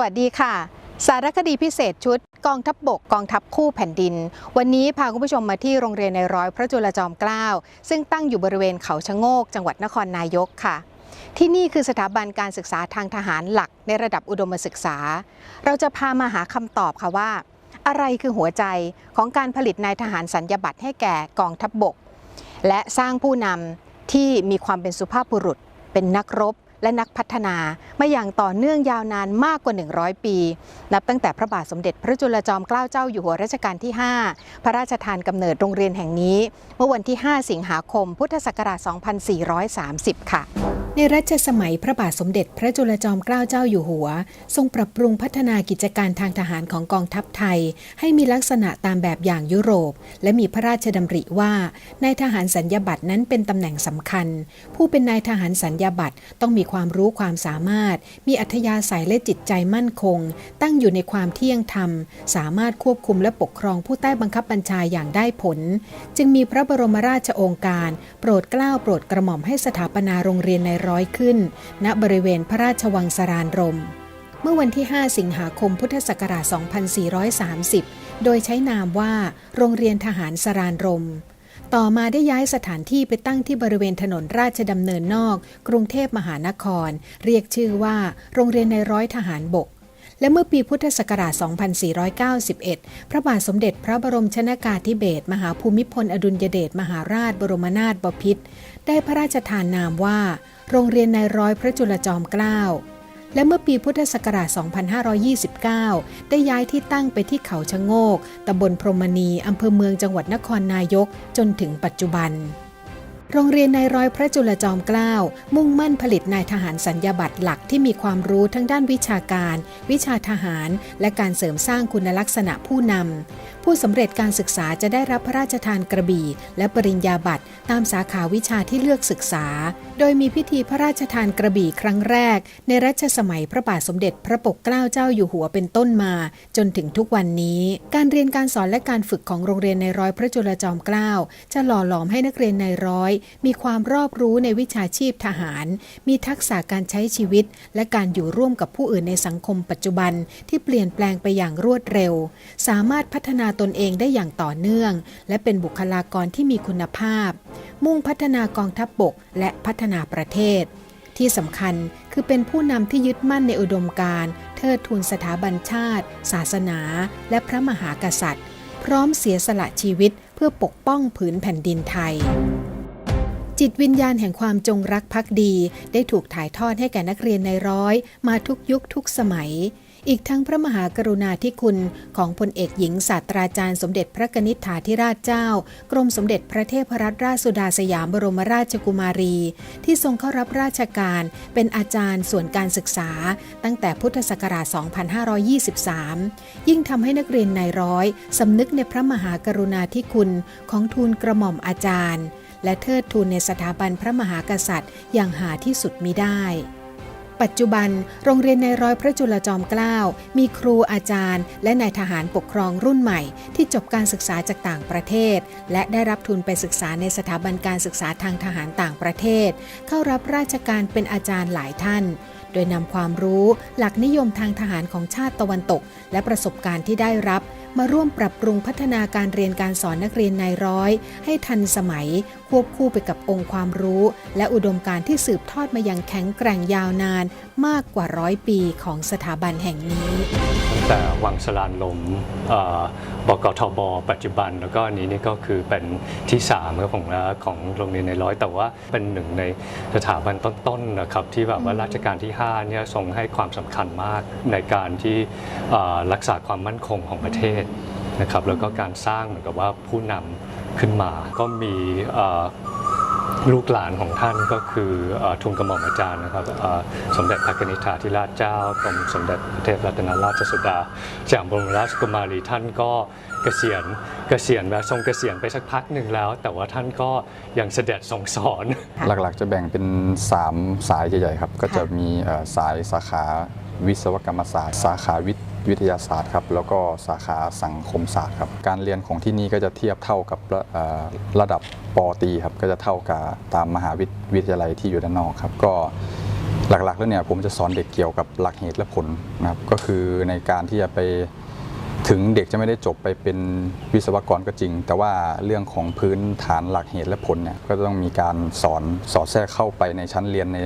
วัสดีค่ะ สารคดีพิเศษชุด กองทัพบบกกองทัพคู่แผ่นดิน วันนี้พาคุณผู้ชมมาที่โรงเรียนในร้อยพระจุลจอมเกล้าซึ่งตั้งอยู่บริเวณเขาชะโงก จังหวัดนครนายกค่ะ ที่นี่คือสถาบันการศึกษาทางทหารหลักในระดับอุดมศึกษา เราจะพามาหาคำตอบค่ะว่า อะไรคือหัวใจของการผลิตนายทหารสัญญบัตรให้แก่กองทัพบบก และสร้างผู้นำที่มีความเป็นสุภาพบุรุษ เป็นนักรบ และนักพัฒนามาอย่างต่อเนื่องยาวนานมากกว่า 100 ปี นับตั้งแต่พระบาทสมเด็จพระจุลจอมเกล้าเจ้าอยู่หัวรัชกาลที่ 5 พระราชทานกำเนิดโรงเรียนแห่งนี้ เมื่อวันที่ 5 สิงหาคม พุทธศักราช 2430 ค่ะ ในรัชสมัยพระบาทสมเด็จพระจุลจอมเกล้าเจ้าอยู่หัว ทรงปรับปรุงพัฒนากิจการทางทหารของกองทัพไทย ให้มีลักษณะตามแบบอย่างยุโรป และมีพระราชดำริว่านายทหารสัญญาบัตรนั้นเป็นตำแหน่งสำคัญ ผู้เป็นนายทหารสัญญาบัตรต้องมีความรู้ความสามารถ มีอัธยาศัยและจิตใจมั่นคง ตั้งอยู่ในความเที่ยงธรรม สามารถควบคุมและปกครองผู้ใต้บังคับบัญชาอย่างได้ผล จึงมีพระบรมราชโองการ โปรดเกล้าโปรดกระหม่อมให้สถาปนาโรงเรียนในรอยขึ้น ณบริเวณพระราชวังสรานรม เมื่อวันที่ 5 สิงหาคมพุทธศักราช 2430 โดยใช้นามว่าโรงเรียนทหารสรานรม ต่อมาได้ย้ายสถานที่ไปตั้งที่บริเวณถนนราชดำเนินนอก กรุงเทพมหานคร เรียกชื่อว่า โรงเรียนในร้อยทหารบกและเมื่อปีพุทธศักราช 2491 พระบาทสมเด็จพระบรมชนากาธิเบศรมหาภูมิพลอดุลยเดชมหาราชบรมนาถบพิตรได้พระราชทานนามว่า โรงเรียนในร้อยพระจุลจอมเกล้า และเมื่อปีพุทธศักราช 2529 ได้ย้ายที่ตั้งไปที่เขาชะโงก ตำบลพรมณีอำเภอเมืองจังหวัดนครนายก จนถึงปัจจุบัน โรงเรียนนายร้อยพระจุลจอมเกล้า มุ่งมั่นผลิตนายทหารสัญญาบัตรหลักที่มีความรู้ทั้งด้านวิชาการ วิชาทหาร และการเสริมสร้างคุณลักษณะผู้นำผู้สำเร็จการศึกษาจะได้รับพระราชทานกระบี่ และปริญญาบัตรตามสาขาวิชาที่เลือกศึกษา โดยมีพิธีพระราชทานกระบี่ครั้งแรก ในรัชสมัยพระบาทสมเด็จพระปกเกล้าเจ้าอยู่หัวเป็นต้นมา จนถึงทุกวันนี้ การเรียนการสอนและการฝึกของโรงเรียนในร้อยพระจุลจอมเกล้าจะหล่อหลอมให้นักเรียนในร้อย มีความรอบรู้ในวิชาชีพทหาร มีทักษะการใช้ชีวิต และการอยู่ร่วมกับผู้อื่นในสังคมปัจจุบัน ที่เปลี่ยนแปลงไปอย่างรวดเร็ว สามารถพัฒนาตนเองได้อย่างต่อเนื่อง และเป็นบุคลากรที่มีคุณภาพ มุ่งพัฒนากองทัพบบกและพัฒนาประเทศ ที่สำคัญคือเป็นผู้นำที่ยึดมั่นในอุดมการณ์เทิดทูนสถาบันชาติ ศาสนา และพระมหากษัตริย์ พร้อมเสียสละชีวิตเพื่อปกป้องผืนแผ่นดินไทยจิตวิญญาณแห่งความจงรักภักดี ได้ถูกถ่ายทอดให้แก่นักเรียนในร้อย มาทุกยุคทุกสมัย อีกทั้งพระมหากรุณาธิคุณของพลเอกหญิงศาสตราจารย์สมเด็จพระกนิษฐาธิราชเจ้า กรมสมเด็จพระเทพรัตนราชสุดาสยามบรมราชกุมารี ที่ทรงเข้ารับราชการเป็นอาจารย์ส่วนการศึกษา ตั้งแต่พุทธศักราช 2523 ยิ่งทำให้นักเรียนในร้อยสำนึกในพระมหากรุณาธิคุณของทูลกระหม่อมอาจารย์ และเทิดทูนในสถาบันพระมหากษัตริย์อย่างหาที่สุดมิได้ ปัจจุบัน โรงเรียนในร้อยพระจุลจอมเกล้า มีครูอาจารย์ และนายทหารปกครองรุ่นใหม่ ที่จบการศึกษาจากต่างประเทศ และได้รับทุนไปศึกษาในสถาบันการศึกษาทางทหารต่างประเทศ เข้ารับราชการเป็นอาจารย์หลายท่านโดยนำความรู้หลักนิยมทางทหารของชาติตะวันตก และประสบการณ์ที่ได้รับ มาร่วมปรับปรุงพัฒนาการเรียนการสอนนักเรียนนายร้อย ให้ทันสมัย ควบคู่ไปกับองค์ความรู้ และอุดมการณ์ที่สืบทอดมาอย่างแข็งแกร่งยาวนานมากกว่าร้อยปีของสถาบันแห่งนี้ตั้งแต่วังสลานลมเอ่อบกทบปัจจุบัน แล้วก็อันนี้นี่ก็คือเป็นที่3ครับของของโรงเรียนในร้อยแต่ว่าเป็นหนึ่งในสถาบันต้นๆนะครับที่แบบว่ารัชกาลที่5เนี่ยทรงให้ความสำคัญมากในการที่เอ่อรักษาความมั่นคงของประเทศ นะครับแล้วก็การสร้างเหมือนกับว่าผู้นำขึ้นมา ก็มีลูกหลานของท่านก็คืออทุนกระหม่อมอาจารย์นะครับสมเด็จพระกนิษฐาธิราชเจ้ากรมสมเด็จพระเทพรัตนราชสุดาจากบรมราชกุมารีท่านก็เกษียณเกษียณแบบทรงเกษียณไปสักพักหนึ่งแล้ว แต่ว่าท่านก็ยังเสด็จทรงสอน หลักๆจะแบ่งเป็น 3 สายใหญ่ๆครับ ก็จะมีสายสาขาวิศวกรรมศาสตร์ สาขาวิทย์ วิทยาศาสตร์ครับแล้วก็สาขาสังคมศาสตร์ครับการเรียนของที่นี่ก็จะเทียบเท่ากับระระดับปตีครับก็จะเท่ากับตามมหาวิวิทยาลัยที่อยู่ด้านนอกครับก็หลักๆแล้วเนี่ยผมจะสอนเด็กเกี่ยวกับหลักเหตุและผลนะครับก็คือในการที่จะไป ถึงเด็กจะไม่ได้จบไปเป็นวิศวกรก็จริง แต่ว่าเรื่องของพื้นฐานหลักเหตุและผลเนี่ยก็ต้องมีการสอนสอดแทรกเข้าไปในชั้นเรียนใน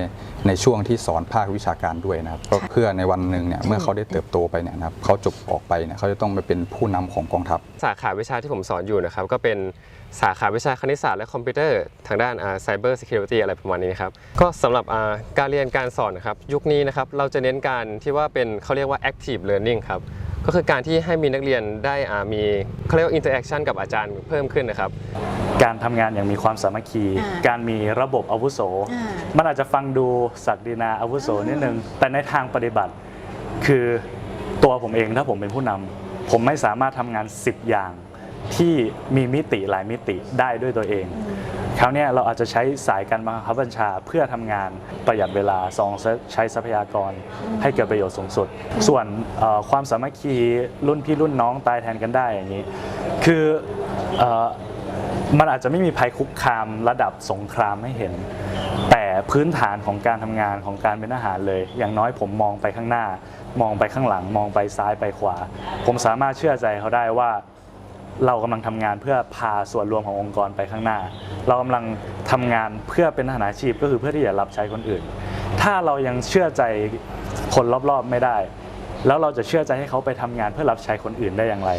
ในช่วงที่สอนภาควิชาการด้วยนะครับก็เพื่อในวันหนึ่งเนี่ยเมื่อเขาได้เติบโตไปเนี่ยนะครับเขาจบออกไปเนี่ยเขาจะต้องไปเป็นผู้นำของกองทัพ สาขาวิชาที่ผมสอนอยู่นะครับก็เป็นสาขาวิชาคณิตศาสตร์และคอมพิวเตอร์ทางด้านไซเบอร์ซิเคียวริตี้อะไรประมาณนี้ครับก็สำหรับอ่าการเรียนการสอนนะครับยุคนี้นะครับเราจะเน้นการที่ว่าเป็นเขาเรียกว่า active learning ครับ ก็คือการที่ให้มีนักเรียนได้อ่ามีเขาเรียกว่า interaction กับอาจารย์เพิ่มขึ้นนะครับ การทำงานอย่างมีความสามัคคี อ่าการมีระบบอาวุโส อ่ามันอาจจะฟังดูศักดินาอาวุโสนิดนึง แต่ในทางปฏิบัติ คือตัวผมเองถ้าผมเป็นผู้นำผมไม่สามารถทำงาน 10 อย่างที่มีมิติหลายมิติได้ด้วยตัวเอง คราวเนี้ยเราอาจจะใช้สายการบังคับบัญชาเพื่อทำงานประหยัดเวลาสองใช้ทรัพยากรให้เกิดประโยชน์สูงสุด ส่วนเอ่อความสามัคคีรุ่นพี่รุ่นน้องตายแทนกันได้อย่างนี้ คือเอ่อมันอาจจะไม่มีภัยคุกคามระดับสงครามให้เห็น แต่พื้นฐานของการทำงานของการเป็นทหารเลย อย่างน้อยผมมองไปข้างหน้า มองไปข้างหลัง มองไปซ้ายไปขวา ผมสามารถเชื่อใจเขาได้ว่า เรากำลังทำงานเพื่อพาส่วนรวมขององค์กรไปข้างหน้า เรากำลังทำงานเพื่อเป็นทหารอาชีพก็คือเพื่อที่จะรับใช้คนอื่น ถ้าเรายังเชื่อใจคนรอบๆไม่ได้ แล้วเราจะเชื่อใจให้เขาไปทำงานเพื่อรับใช้คนอื่นได้อย่างไร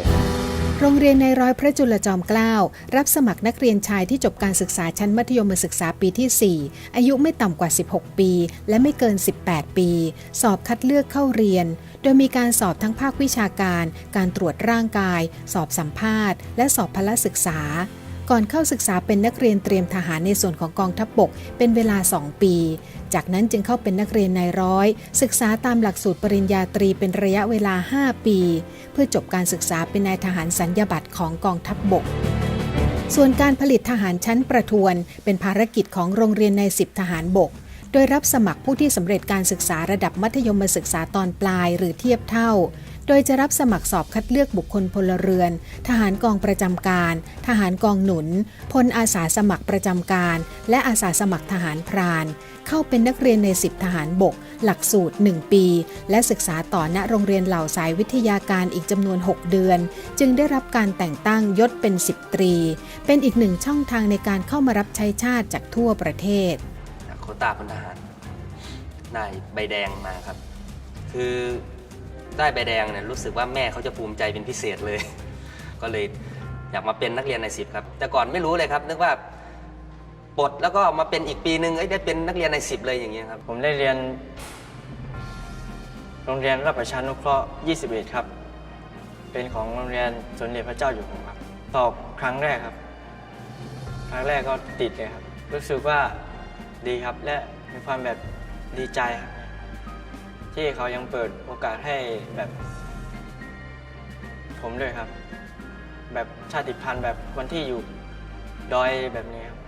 โรงเรียนในร้อยพระจุลจอมเกล้ารับสมัครนักเรียนชายที่จบการศึกษาชั้นมัธยมศึกษาปีที่ 4 อายุไม่ต่ำกว่า 16 ปี และไม่เกิน 18 ปี สอบคัดเลือกเข้าเรียน โดยมีการสอบทั้งภาควิชาการ การตรวจร่างกาย สอบสัมภาษณ์ และสอบพละศึกษา ก่อนเข้าศึกษาเป็นนักเรียนเตรียมทหารในส่วนของกองทัพบบกเป็นเวลา 2 ปี จากนั้นจึงเข้าเป็นนักเรียนนายร้อย ศึกษาตามหลักสูตรปริญญาตรีเป็นระยะเวลา 5 ปี เพื่อจบการศึกษาเป็นนายทหารสัญญาบัตรของกองทัพบบกส่วนการผลิตทหารชั้นประทวน เป็นภารกิจของโรงเรียนในสิบทหารบก โดยรับสมัครผู้ที่สำเร็จการศึกษาระดับมัธยมศึกษาตอนปลายหรือเทียบเท่า โดยจะรับสมัครสอบคัดเลือกบุคคลพลเรือน ทหารกองประจำการ ทหารกองหนุน พลอาสาสมัครประจำการ และอาสาสมัครทหารพราน เข้าเป็นนักเรียนในสิบทหารบก หลักสูตร 1 ปี และศึกษาต่อณโรงเรียนเหล่าสายวิทยาการอีกจำนวน 6 เดือน จึงได้รับการแต่งตั้งยศเป็นสิบตรี เป็นอีกหนึ่งช่องทางในการเข้ามารับใช้ชาติจากทั่วประเทศโคตาพลทหารได้ใบแดงมาครับ คือ ได้ใบแดงเนี่ยรู้สึกว่าแม่เขาจะภูมิใจเป็นพิเศษเลย ก็เลยอยากมาเป็นนักเรียนในสิบครับ แต่ก่อนไม่รู้เลยครับ นึกว่าปลดแล้วก็มาเป็นอีกปีนึงเอ้ยได้เป็นนักเรียนในสิบเลยอย่างเงี้ยครับ ผมได้เรียน โรงเรียนรับประชานุเคราะห์ 21 ครับ เป็นของโรงเรียนสมเด็จพระเจ้าอยู่หัวครับสอบครั้งแรกครับ ครั้งแรกก็ติดเลยครับ รู้สึกว่าดีครับและมีความแบบดีใจครับ ที่เขายังเปิดโอกาสให้แบบ ผมด้วยครับ แบบชาติพันธุ์แบบคนที่อยู่ดอยแบบนี้ครับ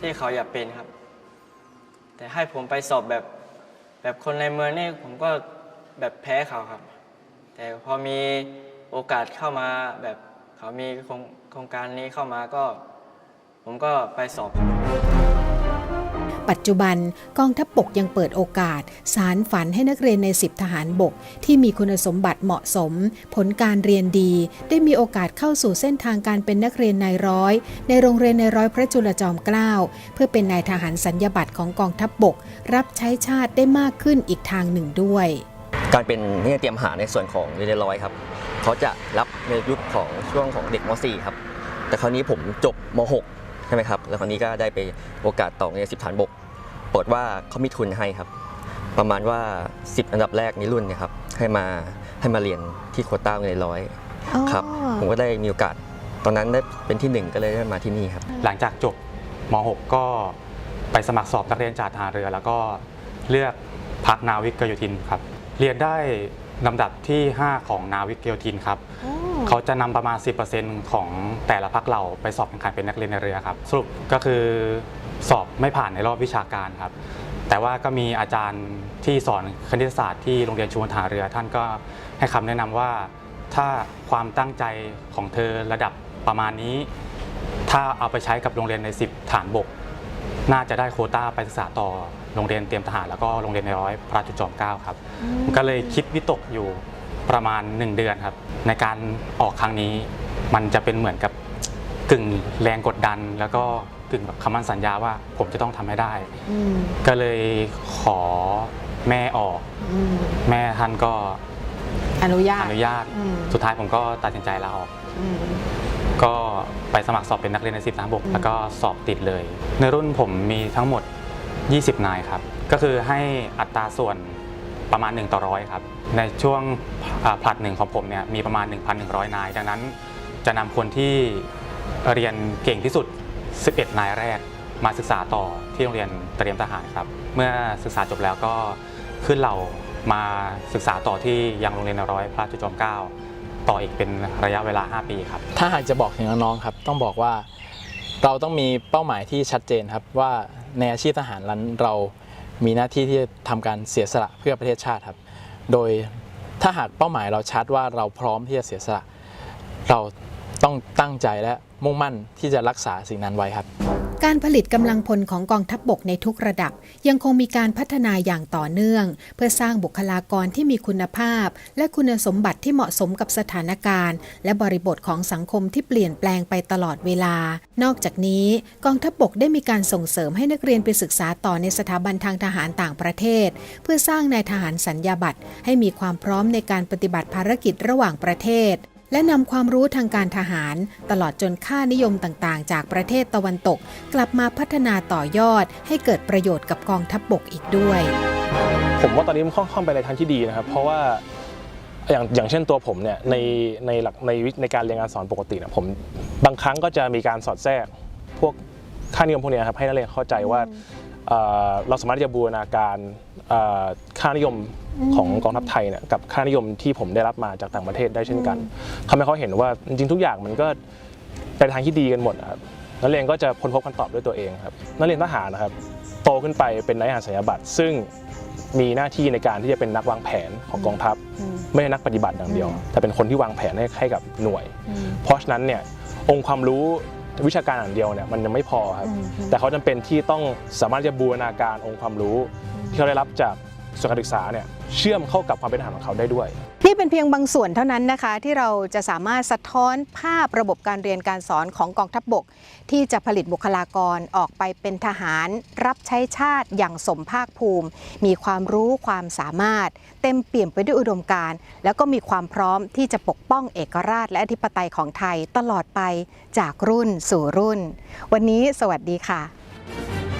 ที่เขาอยากเป็นครับ แต่ให้ผมไปสอบแบบ แบบคนในเมืองนี่ผมก็แบบแพ้เขาครับ แต่พอมีโอกาสเข้ามาแบบเขามีโครงโครงการนี้เข้ามาก็ ผมก็ไปสอบครับ ปัจจุบันกองทัพบบกยังเปิดโอกาส สารฝันให้นักเรียนในสิบทหารบก ที่มีคุณสมบัติเหมาะสม ผลการเรียนดี ได้มีโอกาสเข้าสู่เส้นทางการเป็นนักเรียนนายร้อย ในโรงเรียนในร้อยพระจุลจอมเกล้าเพื่อเป็นนายทหารสัญญาบัตรของกองทัพบบก รับใช้ชาติได้มากขึ้นอีกทางหนึ่งด้วย การเป็นนักเรียนเตรียมหาในส่วนของเรียนร้อยครับเขาจะรับในยุคของช่วงของเด็กม .4 ครับแต่คราวนี้ผมจบม .6 ช่ไหมครับ แล้วคราวนี้ก็ได้ไปโอกาสต่อในสิบฐานบกปรากฏว่าเขามีทุนให้ครับ ประมาณว่า 10 อันดับแรกในรุ่นเนะครับให้มาให้มาเรียนที่โควต้าในร้อยครับผมก็ได้มีโอกาสตอนนั้นได้เป็นที่หนึ่งก็เลยได้มาที่นี่ครับ หลังจากจบม .6 ก็ไปสมัครสอบนักเรียนจากทหารเรือ แล้วก็เลือกพักนาวิกโยธินครับ เรียนได้ลำดับที่ 5 ของนาวิกโยธินครับ เขาจะนำประมาณ 10%ของแต่ละพักเราไปสอบแข่งขันเป็นนักเรียนในเรือครับ สรุปก็คือสอบไม่ผ่านในรอบวิชาการครับ แต่ว่าก็มีอาจารย์ที่สอนคณิตศาสตร์ที่โรงเรียนชุมพลทหารเรือ ท่านก็ให้คำแนะนำว่าถ้าความตั้งใจของเธอระดับประมาณนี้ ถ้าเอาไปใช้กับโรงเรียนใน 10 ฐานบก น่าจะได้โควต้าไปศึกษาต่อโรงเรียนเตรียมทหารแล้วก็โรงเรียนในร้อยพระราชจุจอมเกล้าครับผมก็เลยคิดวิตกอยู่ ประมาณ 1 เดือนครับ ในการออกครั้งนี้มันจะเป็นเหมือนกับกึ่งแรงกดดัน แล้วก็กึ่งแบบคำมั่นสัญญาว่าผมจะต้องทำให้ได้ อืมก็เลยขอแม่ออก อืมแม่ท่านก็อนุญาต อนุญาต อืม สุดท้ายผมก็ตัดสินใจลาออก อืม ก็ไปสมัครสอบเป็นนักเรียนในสิบสามบกแล้วก็สอบติดเลย ในรุ่นผมมีทั้งหมด 20 นายครับ ก็คือให้อัตราส่วน ประมาณ 1 ต่อร้อยครับ ในช่วงผลัดหนึ่งของผมเนี่ยมีประมาณ 1,100 นาย ดังนั้นจะนำคนที่เรียนเก่งที่สุด 11 นายแรกมาศึกษาต่อที่โรงเรียนเตรียมทหารครับ เมื่อศึกษาจบแล้วก็ขึ้นเรามาศึกษาต่อที่ยังโรงเรียนในร้อยพระจุจอมเกล้าต่ออีกเป็นระยะเวลา 5 ปีครับ ถ้าหากจะบอกถึงน้องๆครับ ต้องบอกว่าเราต้องมีเป้าหมายที่ชัดเจนครับว่าในอาชีพทหารนั้นเรา มีหน้าที่ที่จะทำการเสียสละเพื่อประเทศชาติครับ โดยถ้าหากเป้าหมายเราชัดว่าเราพร้อมที่จะเสียสละ เราต้องตั้งใจและมุ่งมั่นที่จะรักษาสิ่งนั้นไว้ครับ การผลิตกำลังพลของกองทัพบบกในทุกระดับ ยังคงมีการพัฒนาอย่างต่อเนื่อง เพื่อสร้างบุคลากรที่มีคุณภาพ และคุณสมบัติที่เหมาะสมกับสถานการณ์ และบริบทของสังคมที่เปลี่ยนแปลงไปตลอดเวลา นอกจากนี้ กองทัพบบกได้มีการส่งเสริมให้นักเรียนไปศึกษาต่อในสถาบันทางทหารต่างประเทศ เพื่อสร้างนายทหารสัญญาบัตรให้มีความพร้อมในการปฏิบัติภารกิจระหว่างประเทศ และนำความรู้ทางการทหาร ตลอดจนค่านิยมต่างๆ จากประเทศตะวันตก กลับมาพัฒนาต่อยอด ให้เกิดประโยชน์กับกองทัพบบกอีกด้วย ผมว่าตอนนี้มันค่อนข้างไปในทางที่ดีนะครับ เพราะว่าอย่างอย่างเช่นตัวผมเนี่ยในในหลักในในการเรียนการสอนปกติเนี่ยผมบางครั้งก็จะมีการสอดแทรกพวกค่านิยมพวกเนี้ยครับให้นักเรียนเข้าใจว่า เอ่อเราสามารถที่จะบูรณาการเอ่อค่านิยมของกองทัพไทยเนี่ยกับค่านิยมที่ผมได้รับมาจากต่างประเทศได้เช่นกันทำให้เขาเห็นว่าจริงๆทุกอย่างมันก็ไปทางที่ดีกันหมดนะครับนักเรียนก็จะค้นพบคำตอบด้วยตัวเองครับนักเรียนทหารนะครับโตขึ้นไปเป็นนายทหารสัญญาบัตรซึ่งมีหน้าที่ในการที่จะเป็นนักวางแผนของกองทัพ ไม่ใช่นักปฏิบัติอย่างเดียว แต่เป็นคนที่วางแผนให้ให้กับหน่วย เพราะฉะนั้นเนี่ยองค์ความรู้ วิชาการอย่างเดียวเนี่ยมันยังไม่พอครับ แต่เขาจำเป็นที่ต้องสามารถจะบูรณาการองค์ความรู้ ที่เขาได้รับจากส่วนการศึกษาเนี่ยเชื่อมเข้ากับความเป็นทหารของเขาได้ด้วย นี่เป็นเพียงบางส่วนเท่านั้นนะคะ ที่เราจะสามารถสะท้อนภาพระบบการเรียนการสอนของกองทัพบบก ที่จะผลิตบุคลากรออกไปเป็นทหาร รับใช้ชาติอย่างสมภาคภูมิ มีความรู้ความสามารถ เต็มเปี่ยมไปด้วยอุดมการณ์ แล้วก็มีความพร้อมที่จะปกป้องเอกราชและอธิปไตยของไทยตลอดไปจากรุ่นสู่รุ่น วันนี้สวัสดีค่ะ